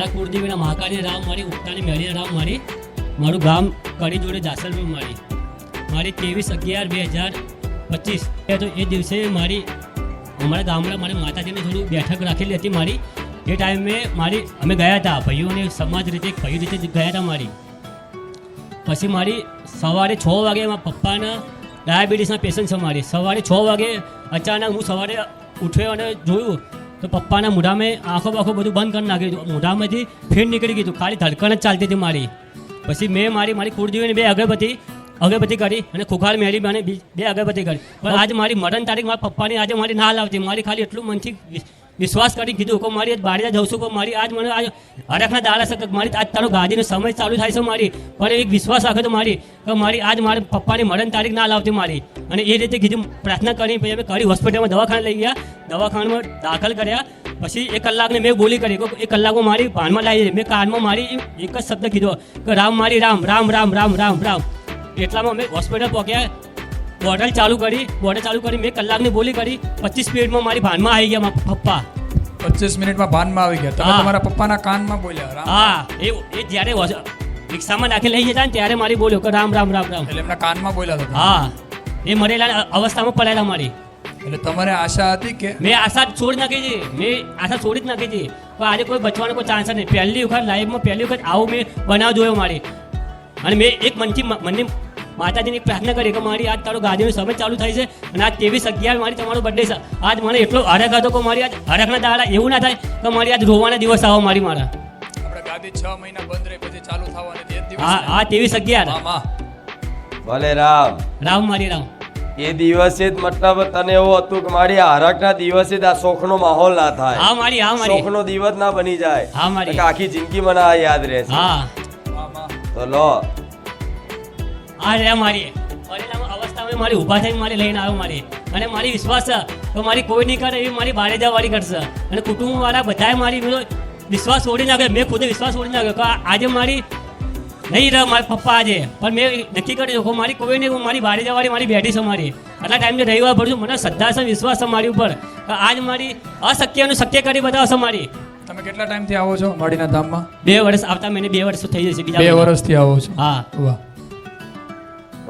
મારા કુળદેવીના મહાકાળી રામ મારી, ઉગતાની મેળી રામ મારી, મારું ગામ કડી જોડે જાસલપુર મારી. મારી ત્રેવીસ અગિયાર બે હજાર પચીસ. તો એ દિવસે મારી, અમારા ગામડા મારી માતાજીને થોડું બેઠક રાખેલી હતી મારી. એ ટાઈમે મારી, અમે ગયા હતા, ભાઈઓને સમાજ રીતે ભાઈ રીતે ગયા હતા મારી. પછી મારી સવારે છ વાગે મારા પપ્પાના ડાયાબિટીસના પેશન્ટ છે મારી. સવારે છ વાગે અચાનક હું સવારે ઉઠ્યો અને જોયું તો પપ્પાના મોઢામાં આંખો બાખો બધું બંધ કરી નાખ્યું મોઢામાંથી ફેર નીકળી ગયું ખાલી ધડકણ જ ચાલતી હતી મારી. પછી મેં મારી મારી કુળદેવીને બે અગરબત્તી અગરબત્તી કરી અને ખુખાર મેળી બને બી- બે અગરબત્તી કરી. પણ આજે મારી મરણ તારીખ મારા પપ્પાની આજે મારી ના લાવતી. મારી ખાલી એટલું મનથી વિશ્વાસ કરી કીધું કે મારી આજ બારે જઉં છું કે મારી આજ મને આજ હરખના દાડા છે મારી આજ તારો ગાદીનો સમય ચાલુ થાય છે મારી. પણ એક વિશ્વાસ રાખે તો મારી, કે મારી આજ મારા પપ્પાની મરણ તારીખ ના લાવતી મારી. અને એ રીતે કીધું, પ્રાર્થના કરી, પછી અમે કરી હોસ્પિટલમાં દવાખાને લઈ ગયા. દવાખાનામાં દાખલ કર્યા. પછી એક કલાકને મેં બોલી કરી એક કલાકમાં મારી ભાનમાં લાવી મેં કાનમાં મારી એક જ શબ્દ કીધો, કે રામ મારી રામ રામ રામ રામ રામ રામ. એટલામાં અમે હોસ્પિટલ પહોંચ્યા. બોટલ ચાલુ કરી બોટલ ચાલુ કરી મેં કલાકની બોલી કરી પચીસ મિનિટમાં મારી ભાનમાં આવી ગયા મારા પપ્પા. પચીસ મિનિટમાં ભાનમાં આવી ગયા. તમે. તમારા પપ્પાના કાનમાં બોલ્યા હા એ એ જ્યારે રિક્ષામાં નાખી લઈ જતા ને ત્યારે મારી બોલ્યો કે રામ રામ રામ રામ. એટલે એમના કાનમાં બોલ્યા હતા હા એ મરેલા અવસ્થામાં પડેલા મારી. એટલે તમારે આશા હતી કે મેં આશા છોડી નાખી હતી મેં આશા છોડી જ નાખી હતી પણ આજે કોઈ બચવાનો કોઈ ચાન્સ નહીં પહેલી વખત લાઈફમાં પહેલી વખત આવું મેં બનાવ જોયો મારી. અને મેં એક મનથી મનની માતાજીની પ્રાર્થના કરી કે મારી આજ તારો ગાદીનો સમય ચાલુ થાય છે અને આજ ત્રેવીસ અગિયાર મારી તમારો બર્થડે છે. આજ મને એટલો હરખ હતો કે મારી આજ હરખના દાડા એવું ના થાય કે મારી આજ રોવાના દિવસ આવો મારી મારા. આપણે ગાદી છ મહિના બંધ રહી પછી ચાલુ થવાની હા દિવસ હા ત્રેવીસ અગિયાર. ભલે રામ. રામ મારી રામ. એ દિવસે જ મતલબ તને એવું હતું કે મારી હરકના દિવસે જ આ શોખનો માહોલ ના થાય. હા મારી હા મારી. શોખનો દિવસ ના બની જાય. હા મારી. આખી જિંદગી મને આ યાદ રહેશે. હા. તો લો. આ રહ્યા મારી. પરિણામ અવસ્થામાં મારી ઊભા થઈને મારી લઈને આવ્યો મારી. અને મારી વિશ્વાસ છે તો મારી કોઈ નહીં કરે એવી મારી બારે વાળી કરશે. અને કુટુંબવાળા બધાએ મારી વિશ્વાસ છોડી નાખ્યો. મેં ખુદે વિશ્વાસ છોડી નાખ્યો કે આજે મારી નહીં રહ્યા મારા પપ્પા આજે. પણ મેં નક્કી કર્યું કે મારી કોઈ નહીં હું મારી બારે વાળી મારી બેઠી છે મારી. આટલા ટાઈમને રવિવાર ભરું મને શ્રદ્ધા છે વિશ્વાસ છે મારી ઉપર. આજ મારી અશક્યનું શક્ય કરી બતાવશે મારી. તમે કેટલા ટાઈમથી આવો છો? માડીના ધામમાં? બે વર્ષ આવતા મહિને બે વર્ષ થઈ જશે બીજા બે વર્ષથી આવો છો? હા. વાહ.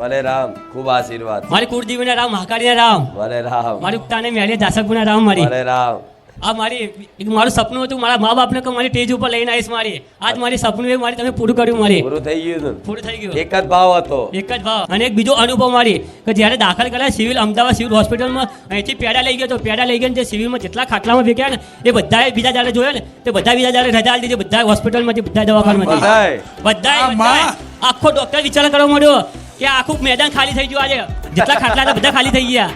ભલે રામ ખૂબ આશીર્વાદ. મારી કુળદેવીના રામ મહાકાળીના રામ. ભલે રામ. મારી ઉગતાને મેળે દાસકપુરના રામ મારી. ભલે રામ. આ મારી એક મારું સપનું હતું મારા મા બાપને કે મારી સ્ટેજ ઉપર લઈને આવીશ મારી. આજ મારી સપનું એ મારી તમે પૂરું કર્યું મારી. પૂરું થઈ ગયું પૂરું થઈ ગયું. એક જ ભાવ હતો. એક જ ભાવ. અને એક બીજો અનુભવ મારી કે જ્યારે દાખલ કર્યા સિવિલ અમદાવાદ સિવિલ હોસ્પિટલમાં અહીંથી પેડા લઈ ગયો તો પેડા લઈ ગયા ને જે સિવિલમાં જેટલા ખાટલામાં ભેગ્યા ને એ બધાએ બીજા જ્યારે જોયા ને તે બધા બીજા જ્યારે રજા દીધી. બધા હોસ્પિટલમાંથી બધા દવાખાનામાંથી. બધા. આખો ડોક્ટર વિચાર કરવા માંડ્યો કે આખું મેદાન ખાલી થઈ ગયું આજે. જેટલા ખાટલા હતા બધા ખાલી થઈ ગયા.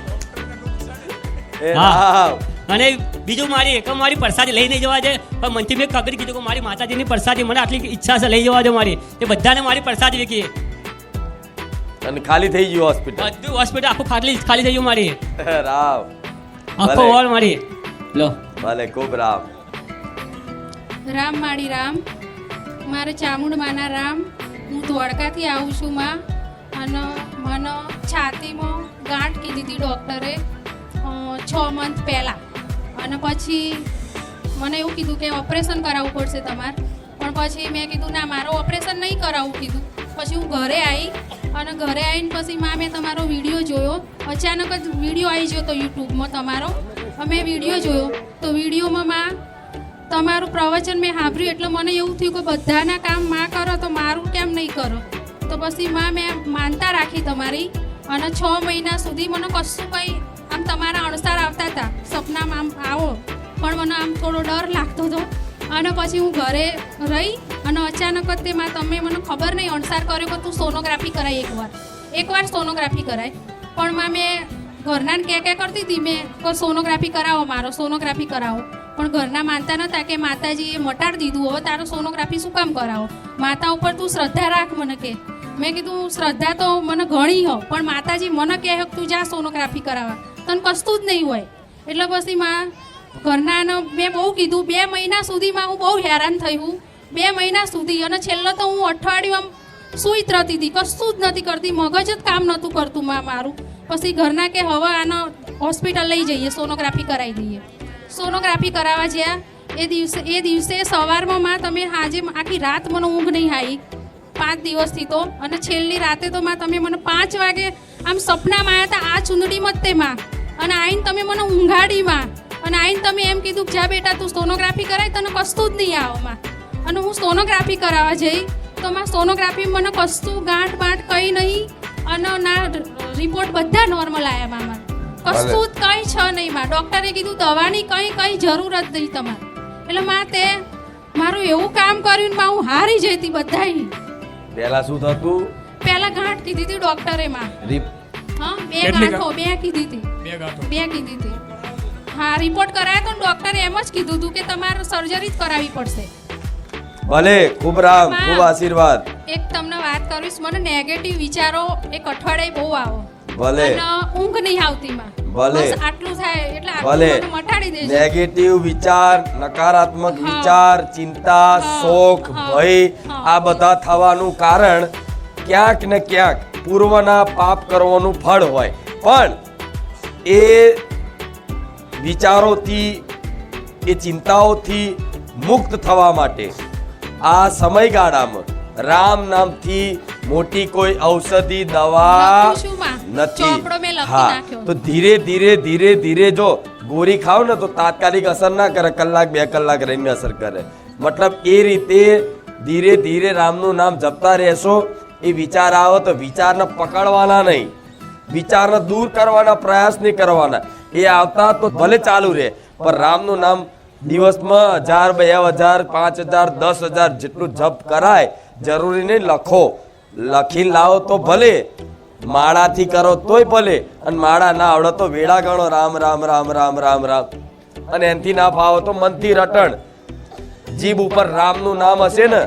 હા. હા. અને બીજું મારી એક મારી પ્રસાદી લઈ નહીં જવા છે પણ મનથી મેં કગરી કીધું કે મારી માતાજીની પ્રસાદી મને આટલી ઈચ્છા છે લઈ જવા દે મારી. એ બધાને મારી પ્રસાદી વીકી અને ખાલી થઈ ગયું હોસ્પિટલ બધું હોસ્પિટલ આખું ખાલી ખાલી થઈ ગયું મારી. રામ આખો ભલે. મારી. લો. ભલે ખૂબ રામ રામ માડી રામ. મારે ચામુંડમાના રામ. હું ધોળકાથી આવું છું માં. અને મને છાતીમાં ગાંઠ કીધી હતી ડૉક્ટરે છ મંથ પહેલાં. અને પછી મને એવું કીધું કે ઓપરેશન કરાવવું પડશે તમારે. પણ પછી મેં કીધું, ના, મારો ઓપરેશન નહીં કરાવવું કીધું. પછી હું ઘરે આવી અને ઘરે આવીને પછી માં મેં તમારો વીડિયો જોયો. અચાનક જ વીડિયો આવી ગયો તો યુટ્યુબમાં તમારો. મેં વીડિયો જોયો. તો વિડીયોમાં માં તમારું પ્રવચન મેં સાંભળ્યું એટલે મને એવું થયું કે બધાના કામમાં કરો તો મારું કેમ નહીં કરો? તો પછી માં મેં માનતા રાખી તમારી. અને છ મહિના સુધી મને કશું કંઈ આમ તમારા અણસાર આવતા હતા. સપનામાં આમ આવો. પણ મને આમ થોડો ડર લાગતો હતો. અને પછી હું ઘરે રહી અને અચાનક જ તેમાં તમે મને ખબર નહીં, અણસાર કર્યો કે તું સોનોગ્રાફી કરાય એકવાર. એકવાર સોનોગ્રાફી કરાય. પણ માં મેં ઘરના કે કે કરતી હતી? મેં કે સોનોગ્રાફી કરાવો મારો, સોનોગ્રાફી કરાવો. પણ ઘરના માનતા નહોતા કે માતાજીએ મટાડી દીધું હવે તારો સોનોગ્રાફી શું કામ કરાવો? માતા ઉપર તું શ્રદ્ધા રાખ મને કે. મેં કીધું, શ્રદ્ધા તો મને ઘણી હો, પણ માતાજી મને કહે તું જા સોનોગ્રાફી કરાવવા. તને કશું જ નહીં હોય. એટલે પછી માં ઘરના મેં બહુ કીધું, બે મહિના સુધીમાં હું બહુ હેરાન થયું બે મહિના સુધી અને છેલ્લો તો હું અઠવાડિયું આમ સૂઈ જ રહેતી હતી, કશું જ નથી કરતી, મગજ જ કામ નહોતું કરતું માં મારું. પછી ઘરના કે હવે આનો હોસ્પિટલ લઈ જઈએ, સોનોગ્રાફી કરાવી દઈએ. સોનોગ્રાફી કરાવવા જ્યાં, એ દિવસે એ દિવસે સવારમાં માં તમે આજે આખી રાત મને ઊંઘ નહીં આવી. પાંચ દિવસથી તો, અને છેલ્લી રાતે તો માં તમે મને પાંચ વાગે આમ સપનામાં આવ્યા હતા આ ચૂંદડીમાં જ તે માં. અને આઈને તમે મને ઊંઘાડીમાં. અને આઈને તમે એમ કીધું કે જા બેટા તું સોનોગ્રાફી કરાય તને કશું જ નહીં આવવામાં અને હું સોનોગ્રાફી કરાવવા જઈ તો માં સોનોગ્રાફી મને કશું ગાંઠ બાંઠ કંઈ નહીં. અને ના રિપોર્ટ બધા નોર્મલ આવ્યા મામા કશું જ કંઈ છે નહીં માં. ડૉક્ટરે કીધું દવાની કંઈ કંઈ જરૂર જ નહીં તમારે. એટલે માં તે મારું એવું કામ કર્યું ને માં હું હારી જતી બધાય. પહેલા શું થતું? પહેલા ગાંઠ કીધી હતી ડૉક્ટરે માં. હા બે ગાંઠો? બે કીધી હતી. બે ગાંઠો. બે કીધી હતી. હા રિપોર્ટ કરાયો તો ડૉક્ટરે એમ જ કીધું હતું કે તમારે સર્જરી જ કરાવી પડશે. ભલે ખૂબ રામ ખૂબ આશીર્વાદ. એક તમને વાત કરીશ મને નેગેટિવ વિચારો એક અઠવાડિયે બહુ આવો. ભલે. ઊંઘ નહીં આવતી માં. ભલે. આટલું થાય એટલે ભલે. મટાડી દેજો. નેગેટિવ વિચાર નકારાત્મક વિચાર ચિંતા. શોક ભય આ બધા થવાનું કારણ ક્યાંક ને ક્યાંક પૂર્વના પાપ કરવાનું ફળ હોય. પણ એ વિચારોથી એ ચિંતાઓથી મુક્ત થવા માટે આ સમયગાળામાં રામ નામથી મોટી કોઈ ઔષધિ દવા. નથી. હા તો ધીરે ધીરે ધીરે ધીરે જો ગોરી ખાવ ને તો તાત્કાલિક અસર ના કરે કલાક બે કલાક રહીને અસર કરે. મતલબ એ રીતે ધીરે ધીરે રામનું નામ જપતા રહેશો એ વિચાર આવે તો વિચારને પકડવાના નહીં. વિચારને દૂર કરવાના, પ્રયાસ નહીં કરવાના. એ આવતા તો ભલે ચાલુ રહે, પણ રામનું નામ દિવસમાં હજાર, બે હજાર, પાંચ હજાર, દસ હજાર જેટલું જપ કરાય. જરૂરી નહીં લખો. લખીને લાવો તો ભલે. માળાથી કરો તોય ભલે. અને માળા ના આવડે તો વેળા ગણો. રામ રામ રામ રામ રામ રામ. અને એનથી ના ફાવો તો મનથી રટણ જીભ ઉપર રામનું નામ હશે ને.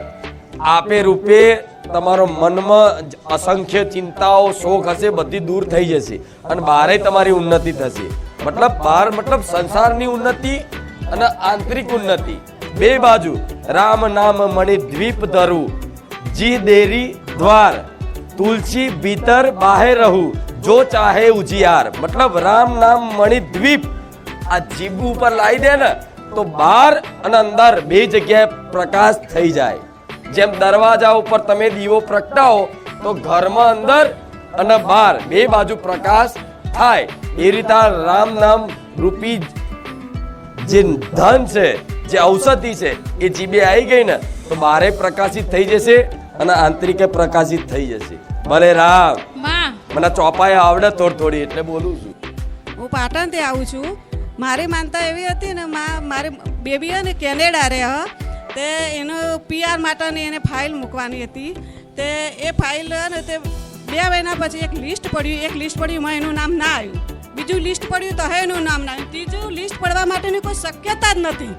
આપે રૂપે તમારો મનમાં અસંખ્ય ચિંતાઓ શોખ હશે, બધી દૂર થઈ જશે અને બહારે તમારી ઉન્નતિ થશે. મતલબ બહાર મતલબ સંસારની ઉન્નતિ અને આંતરિક ઉન્નતિ. બે બાજુ, રામ નામ મણિ દ્વીપ ધરું. જી દેરી દ્વાર, તુલસી ભીતર બાહે રહું, જો ચાહે ઉજિયાર. મતલબ રામ નામ મણિ દ્વીપ. આ જીભ ઉપર લાવી દે ને, તો બહાર અને અંદર બે જગ્યાએ પ્રકાશ થઈ જાય. જેમ દરવાજા ઉપર તમે દીવો પ્રગટાવો તો ઘરમાં અંદર અને બહાર બે બાજુ પ્રકાશ થાય. એ રીતે રામ નામ રૂપી જે ધન છે જે ઔષધિ છે એ જીબે આવી ગઈ ને તો બારે પ્રકાશિત થઈ જશે અને આંતરિકે પ્રકાશિત થઈ જશે. ભલે રામ. મને ચોપાઈ આવડે થોડી થોડી એટલે બોલું છું. હું પાટણથી આવું છું. મારી માનતા એવી હતી ને મા મારી બેબી હે ને કેનેડા રહે હ. તે એનો પીઆર માટેની એને ફાઇલ મૂકવાની હતી. તે એ ફાઇલ ને તે બે મહિના પછી એક લિસ્ટ પડ્યું. એક લિસ્ટ પડ્યું એમાં એનું નામ ના આવ્યું. બીજું લિસ્ટ પડ્યું તો હે એનું નામ ના આવ્યું. ત્રીજું લિસ્ટ પડવા માટેની કોઈ શક્યતા જ નથી.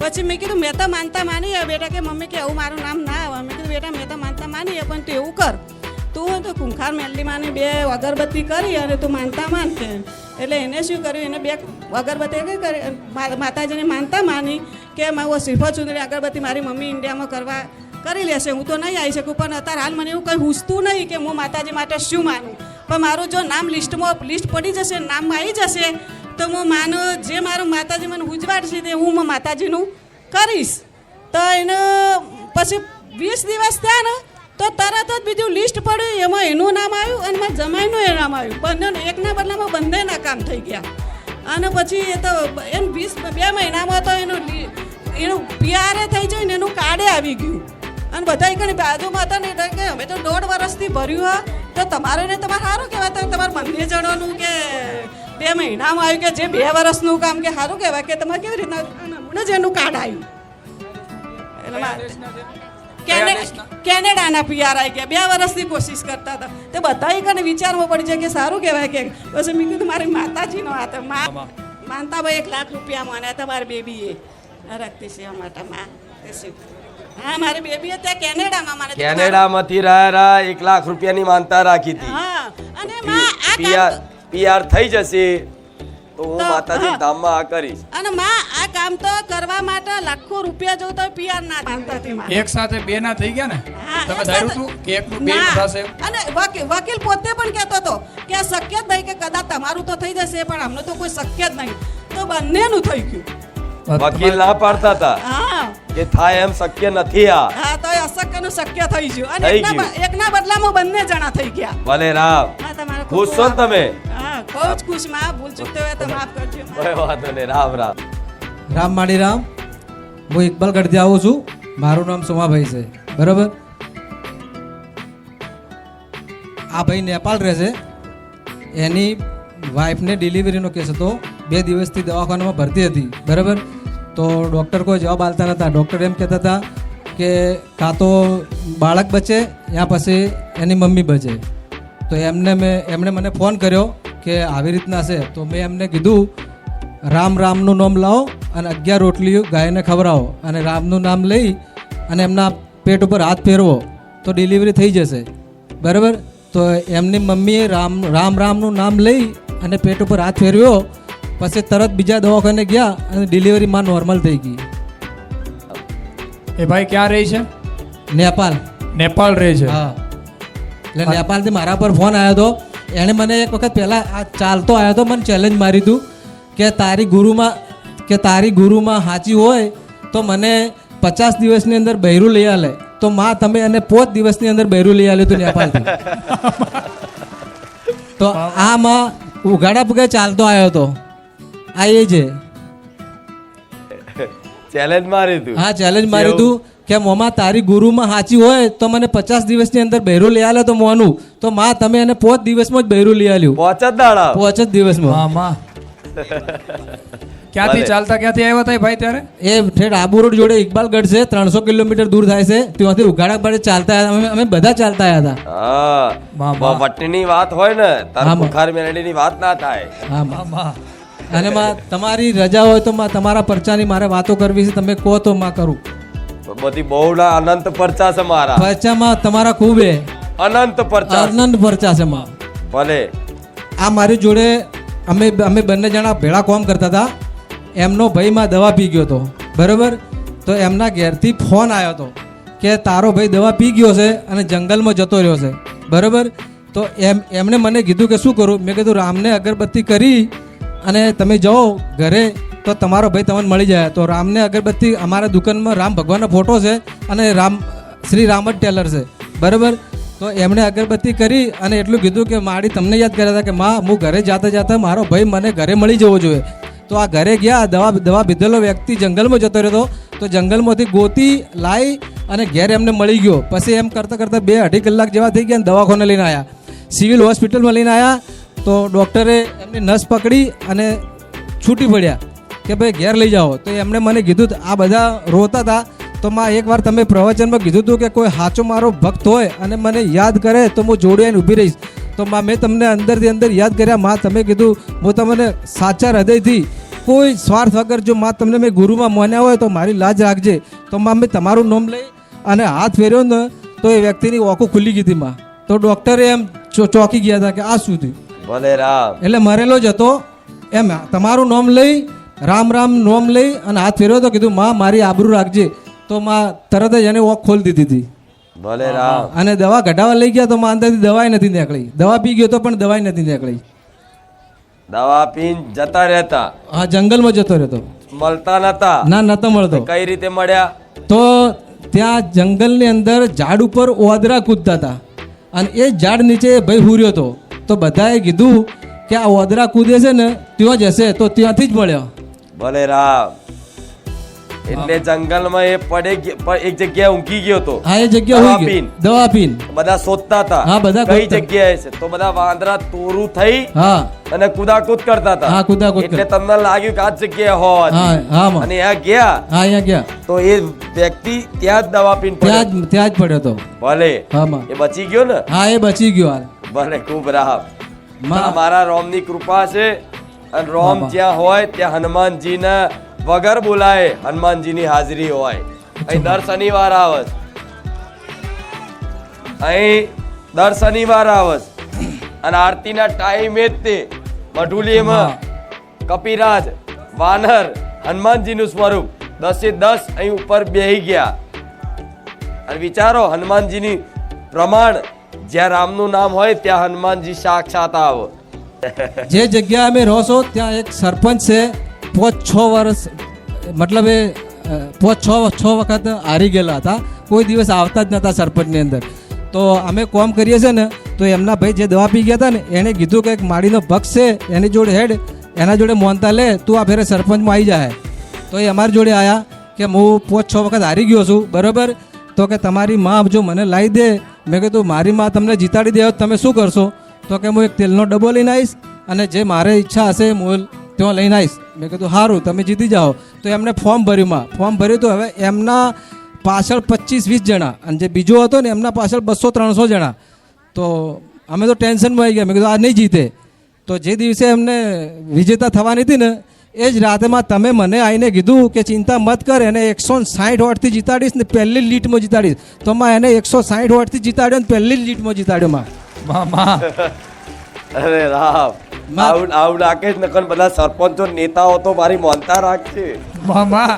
પછી મેં કીધું, મેં તો માનતા માની બેટા કે મમ્મી કે આવું મારું નામ ના આવે. મેં કીધું, બેટા, મેં તો માનતા માની પણ તું એવું કર. તું તો કુંખાર મેલ્લીમાંની બે અગરબત્તી કરી અને તું માનતા માનશે એટલે એને શું કર્યું? એને બે અગરબત્તી કરી? માતાજીને માનતા માની કે મારો શ્રીફળ ચૂંદડી અગરબત્તી મારી મમ્મી ઇન્ડિયામાં કરવા કરી લેશે. હું તો નહીં આવી શકું, પણ અત્યારે હાલ મને એવું કંઈ હુસતું નહીં કે હું માતાજી માટે શું માનું. પણ મારું જો નામ લિસ્ટમાં, લિસ્ટ પડી જશે, નામ આવી જશે, તો હું માનું જે મારું માતાજી મને ઉજવાડશે તે હું માતાજીનું કરીશ. તો એને પછી વીસ દિવસ થયા ને તો તરત જ બીજું લિસ્ટ પડ્યું એમાં એનું નામ આવ્યું અને મારા જમાઈનું એ નામ આવ્યું. બંને એકના બદલામાં બંનેના કામ થઈ ગયા. અને પછી એ તો એમ વીસ બે મહિનામાં તો એનું એનું પીઆરએ થઈ જાય ને એનું કાર્ડે આવી ગયું. અને બધા કઈ બાજુમાં હતા ને એટલે કે અમે તો દોઢ વર્ષથી ભર્યું હા. તો તમારે ને તમારે સારું કહેવાય તો તમારે બંને જણોનું કે બે મહિનામાં આવ્યું કે જે બે વર્ષનું કામ કે સારું કહેવાય કે તમારે કેવી રીતના હમણાં જ એનું કાર્ડ આવ્યું. એટલે કેનેડાના પીઆર આવી ગયા બે વર્ષથી કોશિશ કરતા હતા તે બધા કને વિચારવું પડી છે કે સારું કહેવાય કે પછી મેં કીધું મારી માતાજીનો હાથ મા માનતા ભાઈ એક લાખ રૂપિયા માન્યા તમારી બેબીએ રક્તી સેવા માટે માં હા મારી બેબી ત્યાં કેનેડામાં મને કેનેડામાંથી રહ્યા રહ્યા એક લાખ રૂપિયાની માનતા રાખી હતી હા અને માં પીઆર પીઆર થઈ જશે તો હું માતાજી ધામમાં આ કરીશ. અને માં આ કામ તો કરવા માટે લાખો રૂપિયા જોતો પીઆર ના માનતા હતી માં એક સાથે બે ના થઈ ગયા ને? તમે એક ધાર્યું હતું કે એકનું બે થશે? અને વકીલ વકીલ પોતે પણ કહેતો હતો કે શક્ય જ નહીં કે કદાચ તમારું તો થઈ જશે પણ અમને તો કોઈ શક્ય જ નહીં. તો બંનેનું થઈ ગયું. વકીલ ના પાડતા હતા. હા. કે થાય એમ શક્ય નથી આ. હા તો એ અશક્યનું શક્ય થઈ ગયું. અને એકના બદલામાં બંને જણા થઈ ગયા. ભલે રામ. તમારે ખુશ છો તમે? બહુ જ ખુશમાં ભૂલ ચૂકતે હોય તો માફ કરજો. કોઈ વાંધો નહીં રામ રામ. રામ માણી રામ. હું ઇકબાલ ગઢથી આવું છું. મારું નામ સોમાભાઈ છે. બરાબર? આ ભાઈ નેપાળ રહે છે. એની વાઈફને ડિલિવરીનો કેસ હતો. બે દિવસથી દવાખાનામાં ભરતી હતી. બરાબર? તો ડૉક્ટર કોઈ જવાબ આપતા નહોતા. ડૉક્ટર એમ કહેતા હતા કે કાં તો બાળક બચે યા પછી એની મમ્મી બચે. તો એમને મેં એમણે મને ફોન કર્યો. કે આવી રીતના છે તો મેં એમને કીધું રામ રામનું નામ લાવો અને અગિયાર રોટલીઓ ગાયને ખવડાવો અને રામનું નામ લઈ અને એમના પેટ ઉપર હાથ ફેરવો તો ડિલિવરી થઈ જશે. બરાબર? તો એમની મમ્મીએ રામ રામ રામનું નામ લઈ અને પેટ ઉપર હાથ ફેરવ્યો પછી તરત બીજા દવાખાને ગયા અને ડિલિવરી માં નોર્મલ થઈ ગઈ. એ ભાઈ ક્યાં રહી છે? નેપાલ. નેપાળ રહે છે? હા. એટલે નેપાળથી મારા પર ફોન આવ્યો હતો એણે મને એક વખત પહેલાં આ ચાલતો આવ્યો હતો મને ચેલેન્જ મારી હતું કે તારી ગુરુમાં કે તારી ગુરુમાં સાચી હોય તો મને પચાસ દિવસની અંદર બૈરું લઈ આલે. તો માં તમે એને પોચ દિવસની અંદર બૈરું લઈ આલ્યું હતું નેપાળથી. તો આ માં ઉઘાડા પગે ચાલતો આવ્યો હતો આ એ છે. ચેલેન્જ મારી હા ચેલેન્જ માર્યું હતું કે મોમાં તારી ગુરુમાં સાચી હોય તો મને પચાસ દિવસની અંદર બહેરું લઈ આલે તો મોનું. તો માં તમે એને પોચ દિવસમાં જ બહેરું લઈ આલ્યું. પોચ જ દાડા? પોચ જ દિવસમાં. હા માં. ક્યાંથી ચાલતા ક્યાંથી આવ્યા હતા ભાઈ ત્યારે? એ ઠેઠ આબુ રોડ જોડે ઇકબાલગઢ છે ત્રણસો કિલોમીટર દૂર થાય છે. ત્યાંથી ઉઘાડા પડે ચાલતા આવ્યા. અમે અમે બધા ચાલતા આવ્યા હતા. વટની વાત હોય ને તારા. બુખાર મેલડીની વાત ના થાય. હા માં. અને માં તમારી રજા હોય તો માં તમારા પરચાની મારે વાતો કરવી છે તમે કહો તો માં કરું. બધી બહુના અનંત પરચા છે મારા. પરચામાં તમારા ખૂબ એ અનંત પરચા. અનંત પરચા છે માં. ભલે. આ મારી જોડે અમે અમે બંને જણા ભેળા કોમ કરતા હતા. એમનો ભાઈ માં દવા પી ગયો હતો. બરાબર? તો એમના ઘેરથી ફોન આવ્યો હતો કે તારો ભાઈ દવા પી ગયો છે અને જંગલમાં જતો રહ્યો છે. બરાબર? તો એમ એમણે મને કીધું કે શું કરું? મેં કીધું રામને અગરબત્તી કરી અને તમે જાઓ ઘરે તો તમારો ભાઈ તમને મળી જાય. તો રામને અગરબત્તી અમારા દુકાનમાં રામ ભગવાનનો ફોટો છે અને રામ, શ્રી રામ જ ટેલર છે. બરાબર? તો એમણે અગરબત્તી કરી અને એટલું કીધું કે મારી તમને યાદ કર્યા હતા કે, માં, હું ઘરે જાતા જાતા મારો ભાઈ મને ઘરે મળી જવો જોઈએ. તો આ ઘરે ગયા, દવા દવા પીધેલો વ્યક્તિ જંગલમાં જતો રહ્યો તો જંગલમાંથી ગોતી લાવી અને ઘેર એમને મળી ગયો. પછી એમ કરતાં કરતાં બે અઢી કલાક જેવા થઈ ગયા અને દવાખાને લઈને આવ્યા સિવિલ હોસ્પિટલમાં લઈને આવ્યા તો ડૉક્ટરે એમની નસ પકડી અને છૂટી પડ્યા. કે ભાઈ ઘેર લઈ જાઓ. તો એમણે મને કીધું આ બધા રોતા હતા તો માં એકવાર તમે પ્રવચનમાં કીધું હતું કે કોઈ સાચો મારો ભક્ત હોય અને મને યાદ કરે તો હું જોડે ઊભી રહીશ. તો માં મેં તમને અંદરથી અંદર યાદ કર્યા. માં તમે કીધું હું તમને સાચા હૃદયથી કોઈ સ્વાર્થ વગર જો માં તમને મેં ગુરુમાં માન્યા હોય તો મારી લાજ રાખજે. તો માં મેં તમારું નામ લઈ અને હાથ ફેર્યો ને તો એ વ્યક્તિની ઓખો ખુલ્લી ગઈ હતી માં. તો ડૉક્ટરે એમ ચોંકી ગયા હતા કે આ શું થયું? ભલે રામ. એટલે મરેલો જ હતો. એમ તમારું નામ લઈ રામ રામ નોમ લઈ અને હાથ ફેર્યો તો કીધું માં મારી આબરૂ રાખજે. તો માં તરત જ એને ઓખ ખોલી દીધી હતી. ભલે રામ. અને દવા ઘટાવા લઈ ગયા તો માં અંદરથી દવાઈ નથી નીકળી. દવા પી ગયો તો પણ દવાઈ નથી નીકળી. દવા પીન જતા રહેતા. હા જંગલમાં જતો રહેતો. મળતા નતા. ના નતો મળતો. કઈ રીતે મળ્યા? તો ત્યાં જંગલની અંદર ઝાડ ઉપર ઓદરા કૂદતા હતા. અને એ ઝાડ નીચે ભાઈ હુર્યો હતો. તો બધાએ કીધું કે આ ઓદરા કૂદે છે ને ત્યાં જ હશે. તો ત્યાંથી જ મળ્યો. ભલે રામ. એટલે જંગલમાં એ પડે એક જગ્યાએ ઊંઘી ગયો તો. હા એ જગ્યા હોઈ. ગઈ દવા પીન બધા શોધતા હતા. હા, બધા કઈ જગ્યાએ છે? તો બધા વાંદરા તોરું થઈ હા. અને કુદાકુદ કરતા હતા. હા, કુદાકુદ એટલે તમને લાગ્યું કે આ જગ્યાએ હોવા હા હા અને આ ગયા. હા અહીંયા ગયા. તો એ વ્યક્તિ ત્યાં જ દવા પીન ત્યાં જ ત્યાં જ પડ્યો હતો ભલે. હા એ બચી ગયો ને? હા એ બચી ગયો. ભલે ખૂબ રાહ મારા રોમની કૃપા છે. અને રોમ જ્યાં હોય ત્યાં હનુમાનજીને વગર બોલાય હનુમાનજીની હાજરી હોય. અહીં દર શનિવાર આવસ અહીં દર શનિવાર આવસ અને આરતીના ટાઈમે જ તે. મઢુલીમાં કપિરાજ વાનર હનુમાનજીનું સ્વરૂપ દસે દસ અહીં ઉપર બેહી ગયા. અને વિચારો હનુમાનજીની પ્રમાણ જ્યાં રામનું નામ હોય ત્યાં હનુમાનજી સાક્ષાત આવો. જે જગ્યા અમે રહો છો, ત્યાં એક સરપંચ છે. પાંચ, છ વર્ષ, મતલબ એ પાંચ, છ છ વખત હારી ગયેલા હતા. કોઈ દિવસ આવતા જ નહોતા સરપંચની અંદર. તો અમે કોમ કરીએ છીએ ને, તો એમના ભાઈ જે દવા પી ગયા હતા ને એણે કીધું કે એક માડીનો ભક્ષ છે, એની જોડે હેડ, એના જોડે મોનતા લે, તું આ ફેરે સરપંચમાં આવી જાય તો એ અમારી જોડે આવ્યા કે હું પાંચ, છ વખત હારી ગયો છું, બરાબર? તો કે તમારી મા જો મને લાવી દે, મેં કીધું, મારી મા તમને જીતાડી દે તમે શું કરશો? તો કે હું એક તેલનો ડબ્બો લઈને આવીશ અને જે મારે ઈચ્છા હશે હું ત્યાં લઈને આવીશ. મેં કીધું સારું તમે જીતી જાઓ. તો એમને ફોર્મ ભર્યું માં. ફોર્મ ભર્યું તો હવે એમના પાછળ પચીસ વીસ જણા અને જે બીજો હતો ને એમના પાછળ બસો ત્રણસો જણા. તો અમે તો ટેન્શનમાં આવી ગયા. મેં કીધું, આ નહીં જીતે. તો જે દિવસે એમને વિજેતા થવાની હતી ને, એ જ રાતમાં તમે મને આવીને કીધું કે ચિંતા મત કર, એને એકસો સાઠ વોટથી જીતાડીશ ને પહેલી લીટમાં જીતાડીશ. તો માં એને એકસો સાઠ વોટથી જીતાડ્યો ને પહેલી લીટમાં જીતાડ્યો માં. માં અરે રામ. આવું આવું રાખે જ નકર બધા સરપંચો નેતાઓ તો મારી માનતા રાખશે. માં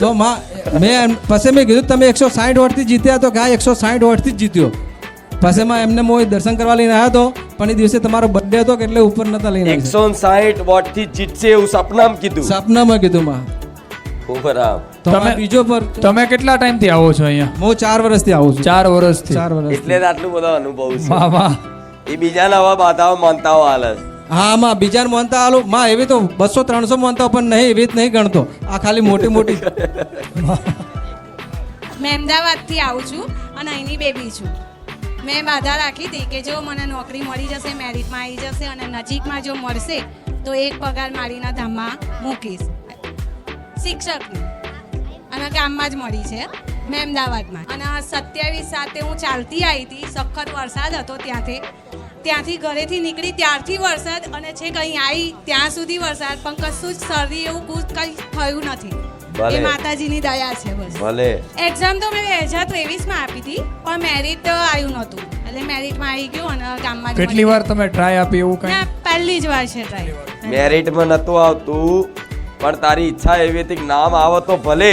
તો માં મેં પછી મેં કીધું તમે એકસો સાઠ વોટથી જીત્યા તો ગાય એકસો સાઠ વોટથી જ જીત્યો. પછી માં એમને હું દર્શન કરવા લઈને આવ્યો હતો પણ એ દિવસે તમારો બર્થડે હતો કે એટલે ઉપર નતા લઈને. એકસો સાઠ વોટથી જીતશે એવું સપનામ કીધું. સપનામાં કીધું માં. તમે- બીજો પર તમે કેટલા ટાઈમથી આવો છો અહીંયા? હું ચાર વર્ષથી આવું છું. ચાર વર્ષથી. ચાર વર્ષ એટલે જ આટલું બધો અનુભવ છે. એ બીજાના આવા બાધાઓ માનતાઓ હાલે હા માં બીજા મોનતા આલો. માં એવી તો બસો ત્રણસો મોનતા પણ નહીં એવી જ નહીં ગણતો. આ ખાલી મોટી મોટી. મેં અમદાવાદથી આવું છું અને અહીંની બેબી છું. મેં બાધા રાખી હતી કે જો મને નોકરી મળી જશે મેરિટમાં આવી જશે અને નજીકમાં જો મળશે તો એક પગાર મારીના ધામમાં મૂકીશ. શિક્ષકની અને ગામમાં જ મળી છે મેં અમદાવાદમાં. અને સત્યાવીસ સાથે હું ચાલતી આવી હતી સખત વરસાદ હતો ત્યાંથી. ત્યાંથી ઘરેથી નીકળી ત્યારથી વરસાદ અને છે કંઈ આવી ત્યાં સુધી વરસાદ પણ કશું જ શરદી એવું કુછ કંઈ થયું નથી. એ માતાજીની દયા છે બસ. ભલે. એક્ઝામ તો મેં બે હજાર ત્રેવીસમાં આપી હતી પણ મેરિટ આવ્યું નહોતું. એટલે મેરિટમાં આવી ગયું અને ગામમાં કેટલી વાર તમે ટ્રાય આપી એવું કંઈ? પહેલી જ વાર છે ટ્રાય મેરિટમાં નહોતું આવતું. પણ તારી ઈચ્છા એવી હતી કે નામ આવે તો ભલે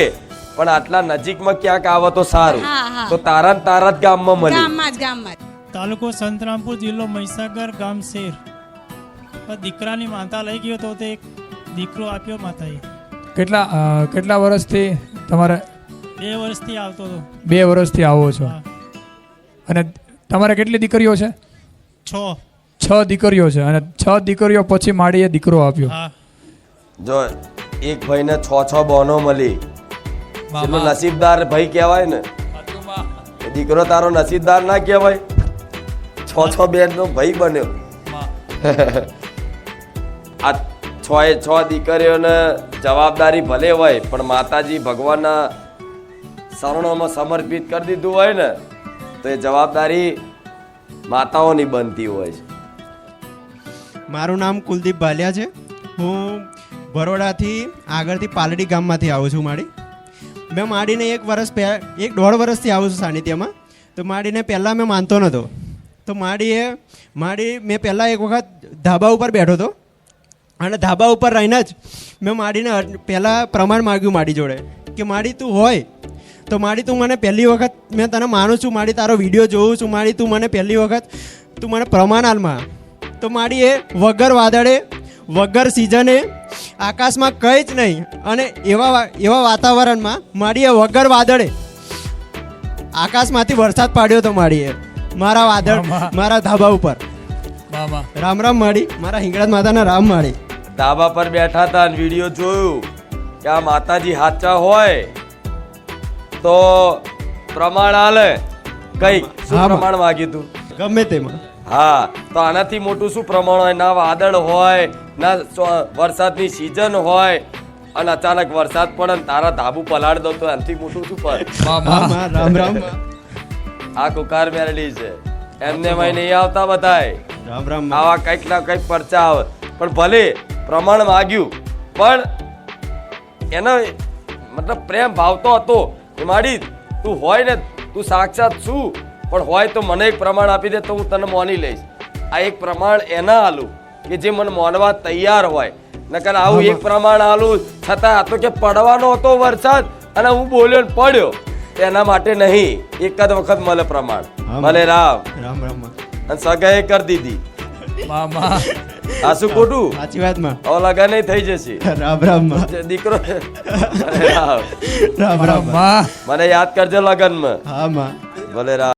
પણ આટલા નજીકમાં ક્યાંક આવે તો સારું. તો તારા તારા જ ગામમાં મળ્યું. ગામમાં જ ગામમાં તાલુકો સંતરામપુર જિલ્લો મહીસાગર ગામ શેર દીકરાની માતા લઈ ગયો તો તે એક દીકરો આપ્યો માતાએ. કેટલા કેટલા વર્ષથી તમારે બે વર્ષથી આવતો હતો. બે વર્ષથી આવો છો? અને તમારે કેટલી દીકરીઓ છે? છ. છ દીકરીઓ છે. અને છ દીકરીઓ પછી માડીએ દીકરો આપ્યો. હા. જો એક ભાઈને છ છ બોનો મળી. એટલો નસીબદાર ભાઈ કહેવાય ને. દીકરો તારો નસીબદાર ના કહેવાય. છ છ બેન નો ભાઈ બન્યો. આ છ એ છ દીકરીઓને જવાબદારી ભલે હોય પણ માતાજી ભગવાનના શરણોમાં સમર્પિત કરી દીધું હોય ને તો એ જવાબદારી માતાઓની બનતી હોય છે. મારું નામ કુલદીપ ભાલિયા છે. હું બરોડાથી આગળથી પાલડી ગામમાંથી આવું છું માડી. મેં માડીને એક વર્ષ પહે એક દોઢ વર્ષથી આવું છું સાનિધ્યમાં. તો માડીને પહેલાં મેં માનતો નહોતો તો માડીએ, માડી મેં પહેલાં એક વખત ધાબા ઉપર બેઠો હતો. અને ધાબા ઉપર રહીને જ મેં માડીને પહેલાં પ્રમાણ માગ્યું માડી જોડે. કે માડી તું હોય. તો માડી તું મને પહેલી વખત, મેં તને માનું છું, માડી તારો વીડિયો જોઉં છું, માડી તું મને પહેલી વખત, તું મને પ્રમાણ હાલમાં તો માડી એ વગર વાદળે વગર સિઝને આકાશમાં કંઈ જ નહીં. અને એવા એવા વાતાવરણમાં માડીએ વગર વાદળે આકાશમાંથી વરસાદ પાડ્યો તો માડીએ મારા વાદળ મારા ધાબા ઉપર. રામ રામ માડી. મારા હિંગળાજ માતાના રામ માડી. ધાબા પર બેઠા હતા અને વીડિયો જોયું કે આ માતાજી હાચા હોય તો પ્રમાણ આલે. કઈ? શું પ્રમાણ માગ્યું તું? ગમે તેમાં. હા તો આનાથી મોટું શું પ્રમાણ હોય? ના વાદળ હોય ના સો- વરસાદની સિઝન હોય અને અચાનક વરસાદ પડે ને તારા ધાબુ પલાળ દો તો એનાથી મોટું શું પડે રામ રામ. આ કુકાર મેરડી છે. એમને મય નહીં આવતા બધાય. રામ રામ આવા કંઈક ના કંઈક પરચા આવે. પણ ભલે પ્રમાણ માગ્યું પણ એનો મતલબ પ્રેમ ભાવતો હતો. માડી તું હોય ને તું સાક્ષાત છું. પણ હોય તો મને એક પ્રમાણ આપી દે તો હું તને મોની લઈશ. આ એક પ્રમાણ એના આલું. કે જે મને માનવા તૈયાર હોય. નકર આવું એક પ્રમાણ આલું છતાં આ તો કે પડવાનો હતો વરસાદ અને હું બોલ્યો ને પડ્યો. એના માટે નહીં એક જ વખત મળે પ્રમાણ. ભલે રામ. રામ રામ અને સગાએ કરી દીધી. મામા. આ શું ખોટું? સાચી વાતમાં. હવે લગન થઈ જશે. રામ રામમાં. દીકરો રામ. રામ રામમાં. માં મને યાદ કરજો લગનમાં. હા માં. ભલે રામ.